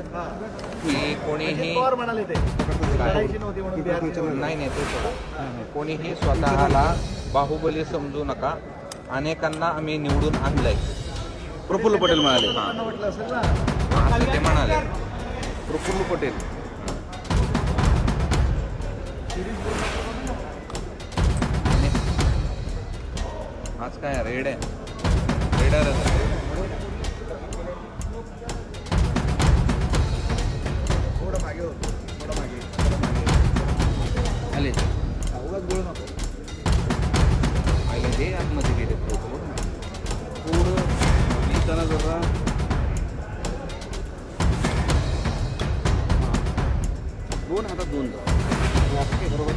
की कोणीही बिहारची नाही नाही ते कोणीही स्वतःला बाहुबली समजू नका. अनेकांना आम्ही निवडून आणलंय. प्रफुल्ल पटेल म्हणाले. ते म्हणाले. प्रफुल्ल पटेल. आज काय रेड आहे. रेडरच मागे होतो थोडं मागे थोडं मागे आले उगाच बोलू नको आले ते आतमध्ये गेले थोडं लिहिताना जरा दोन हातात दोन जरा बरोबर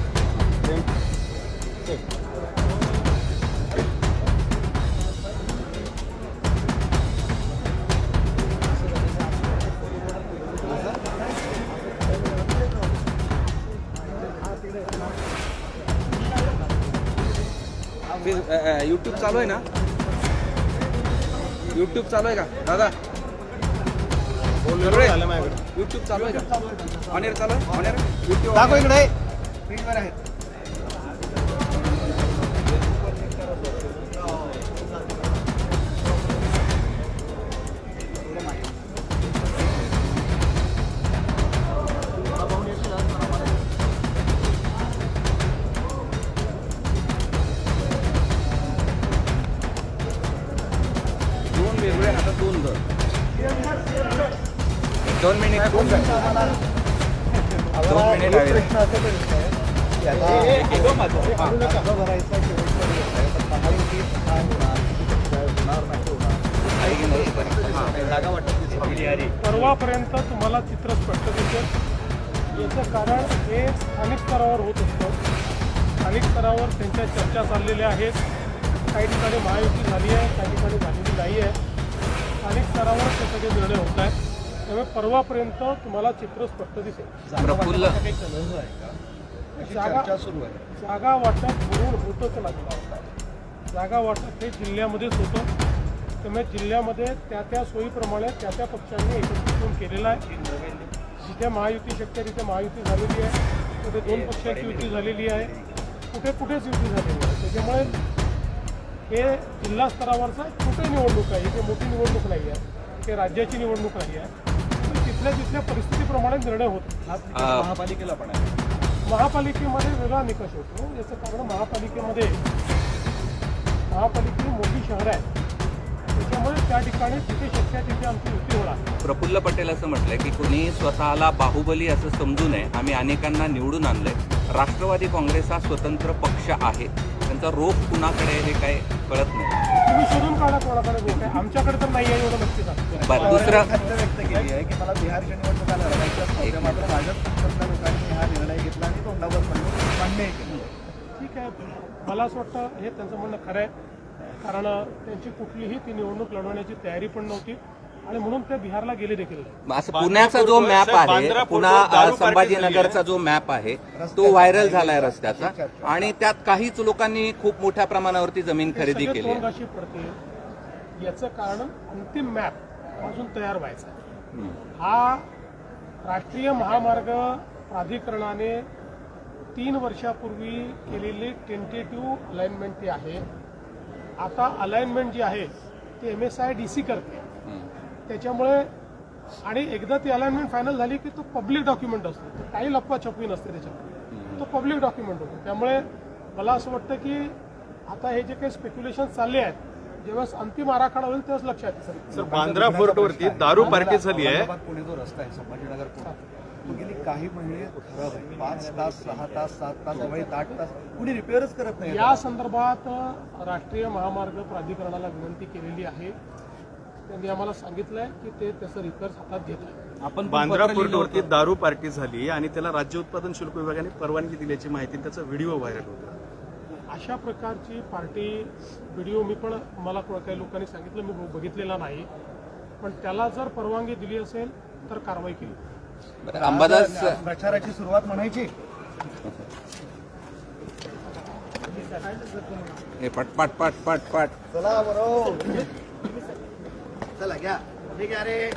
युट्यूब चालू आहे ना? युट्यूब चालू आहे का? दादा? युट्यूब चालू आहे का? ऑनेर चालू आहे? ऑनेर युट्यूब दाखव इकडे. स्क्रीनवर आहे. दोन दोन. मिनिट दोन मिनिट आहे. परवापर्यंत तुम्हाला चित्र स्पष्ट दिसेल. याचं कारण हे स्थानिक स्तरावर होत असतं. स्थानिक स्तरावर त्यांच्या चर्चा चाललेल्या आहेत. काही ठिकाणी महायुती झाली आहे काही ठिकाणी झालेली नाही आहे स्तरावर ते सगळे निर्णय होत आहेत. त्यामुळे परवापर्यंत तुम्हाला चित्र स्पष्ट दिसेल. प्रफुल्ल. जागा- सुरू आहे. जागा वाटप म्हणून होतच नाही जागा वाटप हे जिल्ह्यामध्येच होतं. त्यामुळे जिल्ह्यामध्ये त्या त्या सोयीप्रमाणे त्या त्या पक्षांनी एकत्रित केलेलं आहे. जिथे महायुती शक्य तिथे महायुती झालेली आहे. कुठे दोन पक्षाची युती झालेली आहे. कुठे कुठेच युती झालेली आहे त्याच्यामुळे हे जिल्हा स्तरावरचा छोटी निवडणूक आहे? ही मोठी निवडणूक नाही आहे. हे राज्याची निवडणूक नाही आहे. पण तिथल्या तिथल्या परिस्थितीप्रमाणे निर्णय होतो महापालिकेला पण आहे. महापालिकेमध्ये वेगळा निकष होतो. याचं कारण महापालिकेमध्ये महापालिका मोठी शहर आहे त्याच्यामुळे त्या ठिकाणी जिथे शक्य आहे तिथे आमची युती होणार. प्रफुल्ल पटेल असं म्हटलंय की कुणी स्वतःला बाहुबली असं समजू नये. आम्ही अनेकांना निवडून आणलंय. राष्ट्रवादी काँग्रेस हा स्वतंत्र पक्ष आहे. त्यांचा रोख कुणाकडे आहे हे काय कळत नाही. तुम्ही शोधून काढा कोणाकडे रोख आहे. आमच्याकडे तर नाही आहे एवढं नक्की सांगतो बरं दुसरं? व्यक्त केली आहे की मला बिहारच्या निवडणुका लढवायच्याच नव्हत्या मात्र भाजप पक्षातल्या लोकांनी हा निर्णय घेतला आणि तोंडावर म्हणून मान्य केलं. ठीक आहे. मला असं वाटतं हे त्यांचं म्हणणं खरं आहे. कारण त्यांची कुठलीही ती निवडणूक लढवण्याची तयारी पण नव्हती. आणि म्हणून ते बिहारला गेले देखील. असं पुण्याचा जो मॅप आहे पुन्हा संभाजीनगरचा जो मॅप आहे तो व्हायरल झालाय रस्त्याचा. आणि त्यात काहीच लोकांनी खूप मोठ्या प्रमाणावरती जमीन हे खरेदी केली याचं कारण अंतिम मॅप अजून तयार व्हायचा. हा राष्ट्रीय महामार्ग प्राधिकरणाने तीन वर्षापूर्वी केलेली टेंटेटिव्ह अलाइनमेंट ती आहे. आता अलाइनमेंट जी आहे ती M S I D C करते. त्याच्यामुळे आणि एकदा ती अलाइनमेंट फायनल झाली की तो पब्लिक डॉक्युमेंट असतो. काही लपवाछपवी नसते त्याच्यामध्ये. तो पब्लिक डॉक्युमेंट होतो. त्यामुळे मला असं वाटतं की आता हे जे काही स्पेक्युलेशन चालले आहेत जेव्हा अंतिम आराखडा होईल तेव्हाच लक्षात येईल सर बांद्रा फोर्टवरती दारू पार्टी झाली आहे. पुणे जो रस्ता आहे संभाजीनगर पुणे. तो गेली काही महिने खराब आहे. पाच तास सहा तास सात तास वगैरे आठ तास कुणी रिपेअरच करत नाही. या संदर्भात राष्ट्रीय महामार्ग प्राधिकरणाला विनंती केलेली आहे. त्यांनी आम्हाला सांगितलंय की ते त्याचं रिपेअर्स हातात घेत आहे आपण बांद्रा फोर्टवरती दारू पार्टी झाली आणि त्याला राज्य उत्पादन शुल्क विभागाने परवानगी दिल्याची माहिती त्याचा व्हिडिओ व्हायरल होता. अशा प्रकारची पार्टी व्हिडिओ मी पण मला को- काही लोकांनी सांगितलं मी बघितलेला नाही. पण त्याला जर परवानगी दिली असेल तर कारवाई केली. अंबादास प्रचाराची सुरुवात म्हणायची. हे पट पट पट पट पट. चला बरोबर. चला घ्या. ठीक आहे रे